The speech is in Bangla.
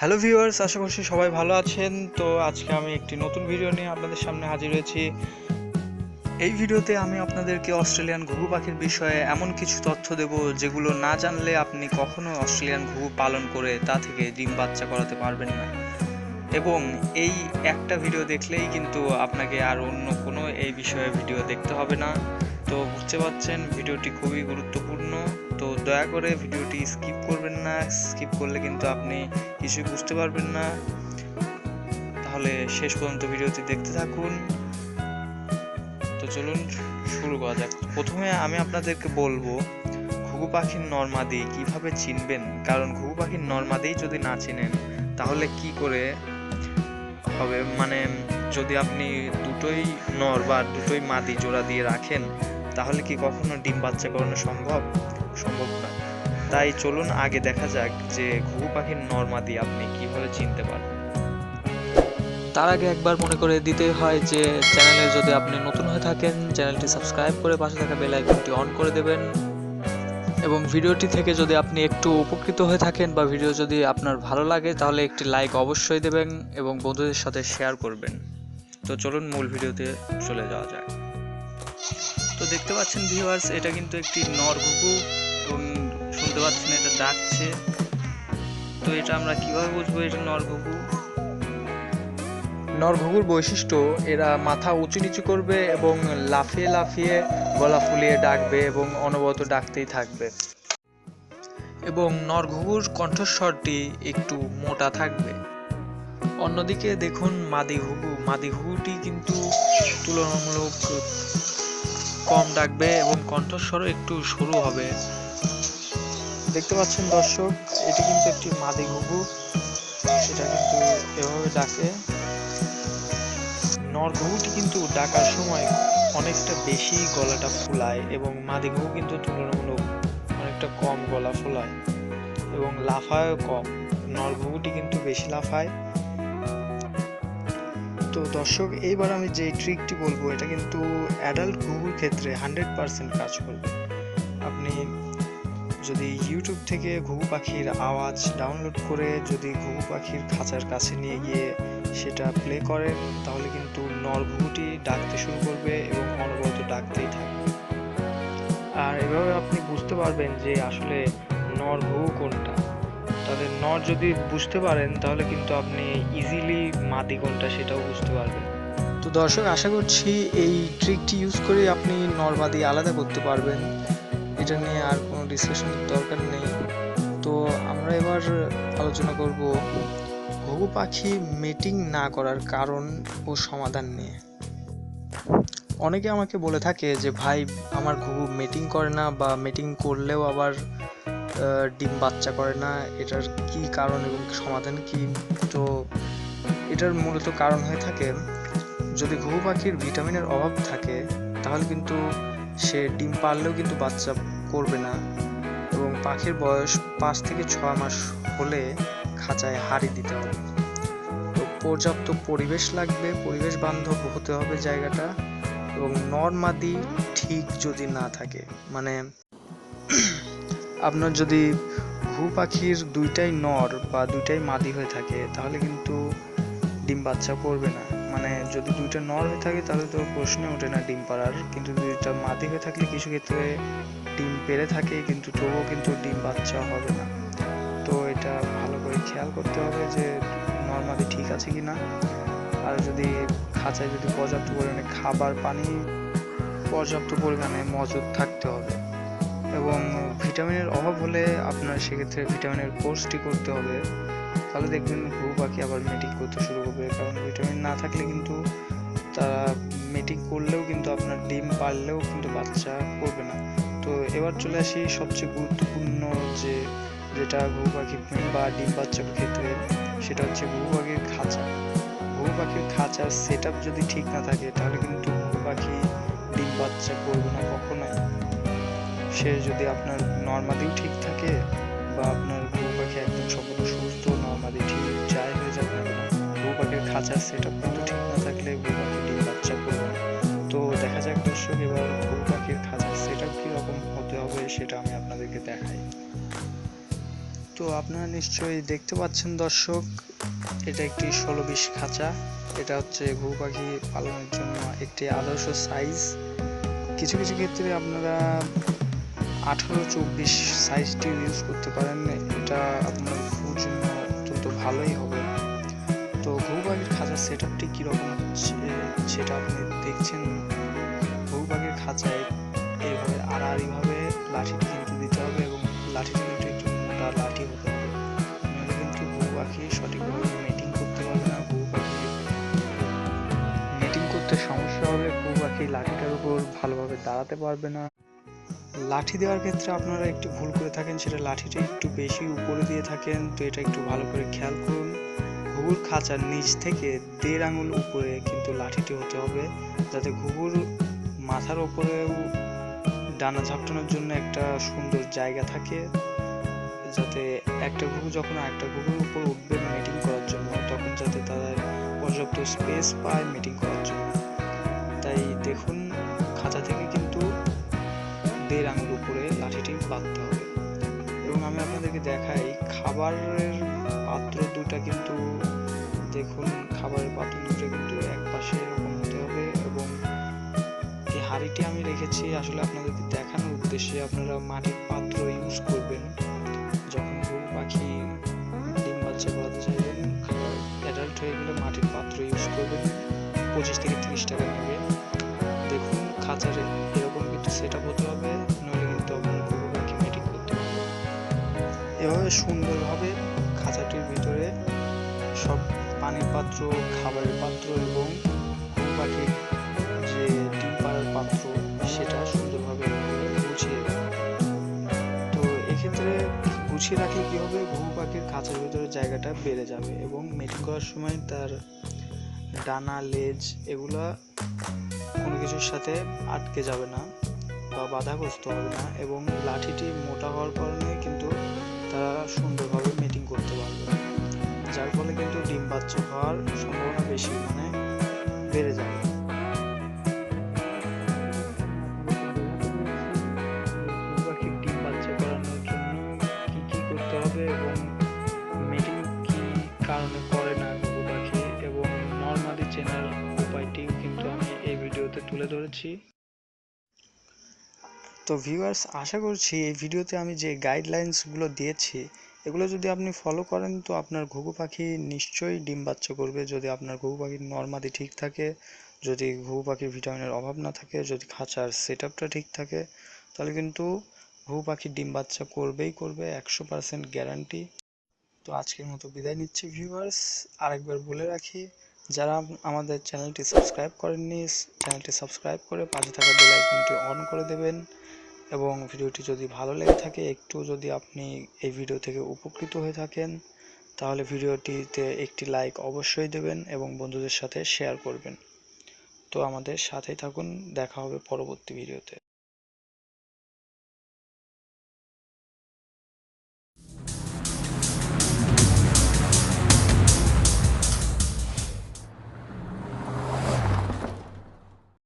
হ্যালো ভিউয়ার্স আশা করছি সবাই ভালো আছেন। তো আজকে আমি একটি নতুন ভিডিও নিয়ে আপনাদের সামনে হাজির হয়েছি। এই ভিডিওতে আমি আপনাদেরকে অস্ট্রেলিয়ান ঘুঘু পাখির বিষয়ে এমন কিছু তথ্য দেব যেগুলো না জানলে আপনি কখনো অস্ট্রেলিয়ান ঘুঘু পালন করে তা থেকে ডিম বাচ্চা করাতে পারবেন না। এবং এই একটা ভিডিও দেখলেই কিন্তু আপনাকে আর অন্য কোনো এই বিষয়ে ভিডিও দেখতে হবে না। তো বুঝতে পারছেন, ভিডিওটি খুবই গুরুত্বপূর্ণ। তো দয়া করে ভিডিওটি স্কিপ করবেন না, স্কিপ করলে কিন্তু আপনি কিছুই বুঝতে পারবেন না। তাহলে শেষ পর্যন্ত ভিডিওটি দেখতে থাকুন। তো চলুন শুরু করা যাক। প্রথমে আমি আপনাদেরকে বলব, ঘুঘু পাখির নর্মাদি কীভাবে চিনবেন? কারণ ঘুঘু পাখির নর্মাদি যদি না চিনেন, তাহলে কি করে হবে? মানে যদি আপনি দুটোই নর বা দুটোই মাদি জোড়া দিয়ে রাখেন তাহলে কি কখনো ডিম বাচ্চা করানো সম্ভব? সম্ভব না। তাই চলুন আগে দেখা যাক যে ঘুঘু পাখির নর্মাদি আপনি কীভাবে চিনতে পারেন তার আগে একবার মনে করে দিতে হয় যে চ্যানেলে যদি আপনি নতুন হয়ে থাকেন, চ্যানেলটি সাবস্ক্রাইব করে পাশে থাকা বেল আইকনটি অন করে দেবেন। এবং ভিডিওটি থেকে যদি আপনি একটু উপকৃত হয়ে থাকেন বা ভিডিও যদি আপনার ভালো লাগে, তাহলে একটি লাইক অবশ্যই দেবেন এবং বন্ধুদের সাথে শেয়ার করবেন। তো চলুন মূল ভিডিওতে চলে যাওয়া তো দেখতে পাচ্ছেন ভিউয়ার্স এটা কিন্তু একটি নর ঘুঘু এবং শুনতে পাচ্ছেন, এটা ডাকছে। তো এটা আমরা কীভাবে বুঝব এটা নর ঘুঘু নরঘুঘুর বৈশিষ্ট্য, এরা মাথা উঁচু নিচু করবে এবং লাফিয়ে লাফিয়ে গলা ফুলিয়ে ডাকবে এবং অনবরত ডাকতেই থাকবে। এবং নরঘুঘুর কণ্ঠস্বরটি একটু মোটা থাকবে। অন্যদিকে দেখুন মাদি ঘুঘু মাদি ঘুঘুটি কিন্তু তুলনামূলক কম ডাকবে এবং কণ্ঠস্বরও একটু সরু হবে। দেখতে পাচ্ছেন দর্শক, এটি কিন্তু একটি মাদি ঘুঘু। এটা কিন্তু এভাবে ডাকে। নর কিন্তু ডাকার সময় অনেকটা বেশি গলাটা ফুলায় এবং মাদি ঘুঘু কিন্তু তুলনামূলক অনেকটা কম গলা ফোলায় এবং লাফায়ও কম। নর কিন্তু বেশি লাফায়। তো দর্শক, এইবার আমি যে ট্রিকটি বলব, এটা কিন্তু অ্যাডাল্ট ঘুঘুর ক্ষেত্রে হান্ড্রেড পারসেন্ট কাজ করবে। আপনি যদি ইউটিউব থেকে ঘুঘু পাখির আওয়াজ ডাউনলোড করে যদি ঘুঘু পাখির খাঁচার কাছে নিয়ে গিয়ে সেটা প্লে করেন তাহলে কিন্তু নর ঘুঘুটি ডাকতে শুরু করবে এবং অনবরত ডাকতেই থাকবে। আর এভাবে আপনি বুঝতে পারবেন যে আসলে নর ঘুঘু কোনটা। তাহলে নর যদি বুঝতে পারেন, তাহলে কিন্তু আপনি ইজিলি মাদি কোনটা সেটাও বুঝতে পারবেন। তো দর্শক, আশা করছি এই ট্রিকটি ইউজ করে আপনি নর মাদি আলাদা করতে পারবেন। এটা নিয়ে আর কোনো ডিসকাশনের দরকার নেই। তো আমরা এবার আলোচনা করব ঘুঘু পাখি মিটিং না করার কারণ ও সমাধান নিয়ে। অনেকে আমাকে বলে থাকে যে, ভাই, আমার ঘুঘু মিটিং করে না বা মিটিং করলেও আবার ডিম বাচ্চা করে না, এটার কি কারণ এবং সমাধান কি? তো এটার মূলত কারণ হয়ে থাকে, যদি ঘুঘু পাখির ভিটামিনের অভাব থাকে, তাহলে কিন্তু সে ডিম পারলেও কিন্তু বাচ্চা করবে না এবং পাখির বয়স পাঁচ থেকে ছয় মাস হলে খাঁচায় হাড়ি দিতে হবে। তো পর্যাপ্ত পরিবেশ লাগবে, পরিবেশ বান্ধব হতে হবে জায়গাটা এবং নর্মাদি ঠিক যদি না থাকে মানে আপনার যদি ঘু পাখির দুইটাই নর বা দুইটাই মাদি হয়ে থাকে, তাহলে কিন্তু ডিম বাচ্চা করবে না। মানে যদি দুইটা নর হয়ে থাকে, তাহলে তো প্রশ্নে ওঠে না ডিম পাড়ার। কিন্তু দুইটা মাদি হয়ে থাকলে, কিছু ক্ষেত্রে ডিম পেড়ে থাকে, কিন্তু তবুও কিন্তু ডিম বাচ্চা হবে না। তো এটা ভালো করে খেয়াল করতে হবে যে নর্মালি ঠিক আছে কি না আর যদি খাঁচায় যদি পর্যাপ্ত পরিমাণে খাবার, পানি, পর্যাপ্ত পরিমাণে মজুদ থাকতে হবে। এবং ভিটামিনের অভাব হলে আপনার সেক্ষেত্রে ভিটামিনের কোর্সটি করতে হবে। তাহলে দেখবেন ঘুঘু পাখি আবার মিটিং করতে শুরু করবে। কারণ ভিটামিন না থাকলে কিন্তু তারা মিটিং করলেও কিন্তু আপনার ডিম পারলেও কিন্তু বাচ্চা করবে না। তো এবার চলে আসি সবচেয়ে গুরুত্বপূর্ণ যে, যেটা ঘুঘু পাখি বা ডিম বাচ্চার ক্ষেত্রে সেটা হচ্ছে ঘুঘু পাখির খাঁচা। ঘুঘু পাখির খাঁচার সেট যদি ঠিক না থাকে, তাহলে কিন্তু ঘুঘু পাখি ডিম বাচ্চা করবে না কখনোই। সে যদি আপনার নর্মাদিও ঠিক থাকে বা আপনার ঘুঘু পাখি একদম সম্পূর্ণ সুস্থ নর্মাদি ঠিক যাই হয়ে যাবে। ঘুঘু পাখির খাঁচার সেট আপ কিন্তু ঠিক না থাকলে ঘুঘু পাখি ডিম বাচ্চা করবে তো দেখা যাক দর্শক, এবার ঘুঘু পাখির খাঁচার সেট আপ কীরকম হতে হবে সেটা আমি আপনাদেরকে দেখাই। তো আপনারা নিশ্চয়ই দেখতে পাচ্ছেন দর্শক, এটা একটি ষোলো বিশ খাঁচা। এটা হচ্ছে ঘুঘু পাখি পালনের জন্য একটি আদর্শ সাইজ কিছু কিছু ক্ষেত্রে আপনারা আঠারো চব্বিশ সাইজটি ইউজ করতে পারেন, এটা আপনার ঘুঘুর জন্য অত্যন্ত ভালোই হবে। তো ঘুঘু পাখির খাঁচার সেট আপটি কীরকম হচ্ছে, সেটা আপনি দেখছেন। ঘুঘু পাখির খাঁচায় এইভাবে আড়াআড়িভাবে লাঠিটি কিন্তু দিতে হবে এবং লাঠিটি কিন্তু একটু মোটা লাঠি হতে হবে। নাহলে কিন্তু ঘুঘু পাখি সঠিকভাবে মেটিং করতে পারবে না ঘুঘু পাখি মেটিং করতে সমস্যা হবে ঘুঘু পাখি লাঠিটার উপর ভালোভাবে দাঁড়াতে পারবে না। লাঠি দেওয়ার ক্ষেত্রে আপনারা একটু ভুল করে থাকেন, সেটা লাঠিটা একটু বেশি উপরে দিয়ে থাকেন, তো এটা একটু ভালো করে খেয়াল করুন। ঘুঘুর খাঁচার নিচ থেকে দেড় আঙুল উপরে কিন্তু লাঠিটি হতে হবে, যাতে ঘুঘুর মাথার ওপরেও ডানা ঝাপটানোর জন্য একটা সুন্দর জায়গা থাকে, যাতে একটা ঘুঘু যখন একটা ঘুঘুর উপর উঠবে মিটিং করার জন্য, তখন যাতে তাদের পর্যাপ্ত স্পেস পায় মিটিং করার জন্য। তাই দেখুন বাঁধতে হবে। এবং আমি আপনাদেরকে দেখাই, খাবারের পাত্র দুটা কিন্তু, দেখুন, খাবারের পাত্র দুটো কিন্তু এক পাশে এরকম হতে হবে এবং এই হাঁড়িটি আমি রেখেছি, আসলে আপনাদেরকে দেখানোর উদ্দেশ্যে আপনারা মাটির পাত্র ইউজ করবেন। যখন গরু পাখি, ডিম বাচ্চা করাতে চাইবেন অ্যাডাল্ট হয়ে গেলে মাটির পাত্র ইউজ করবেন। পঁচিশ থেকে তিরিশ টাকা নেবে। দেখুন খাঁচারে এরকম কিন্তু সেট আপ হতে হবে। এভাবে সুন্দরভাবে খাঁচাটির ভিতরে সব পানির পাত্র, খাবারের পাত্র এবং পাখির যে ডিম পাড়ার পাত্র, সেটা সুন্দরভাবে গুছিয়ে তো এক্ষেত্রে গুছিয়ে রাখলে কি হবে? ঘুঘু পাখির খাঁচার ভিতরে জায়গাটা বেড়ে যাবে এবং মিটিং করার সময় তার ডানা, লেজ এগুলা কোনো কিছুর সাথে আটকে যাবে না বা বাধাগ্রস্ত হবে না এবং লাঠিটি মোটা হওয়ার কারণে কিন্তু সুন্দরভাবে মিটিং করতে পারবে। যার ফলে কিন্তু ডিম বাচ্চা হওয়ার সম্ভাবনা বেশি মানে বেড়ে যাবে। কারণে করে না এবং নর্মালি চেনার কিন্তু আমি এই ভিডিওতে তুলে ধরেছি। তো ভিউয়ার্স আশা করছি এই ভিডিওতে আমি যে গাইডলাইন্সগুলো দিয়েছি, এগুলো যদি আপনি ফলো করেন, তো আপনার ঘুঘু পাখি নিশ্চয়ই ডিম বাচ্চা করবে। যদি আপনার ঘুঘু পাখির নর্মাদি ঠিক থাকে, যদি ঘুঘু পাখির ভিটামিনের অভাব না থাকে, যদি খাঁচার সেট ঠিক থাকে, তাহলে কিন্তু ঘুঘু পাখি ডিম বাচ্চা করবেই করবে, একশো পার্সেন্ট গ্যারান্টি তো আজকের মতো বিদায় নিচ্ছি ভিউয়ার্স আরেকবার বলে রাখি, যারা আমাদের চ্যানেলটি সাবস্ক্রাইব করেননি চ্যানেলটি সাবস্ক্রাইব করে পাশে থাকা বেল অন করে দেবেন। এবং ভিডিওটি যদি ভালো লেগে থাকে, একটু যদি আপনি এই ভিডিও থেকে উপকৃত হয়ে থাকেন, তাহলে ভিডিওটিতে একটি লাইক অবশ্যই দেবেন এবং বন্ধুদের সাথে শেয়ার করবেন। তো আমাদের সাথেই থাকুন, দেখা হবে পরবর্তী ভিডিওতে।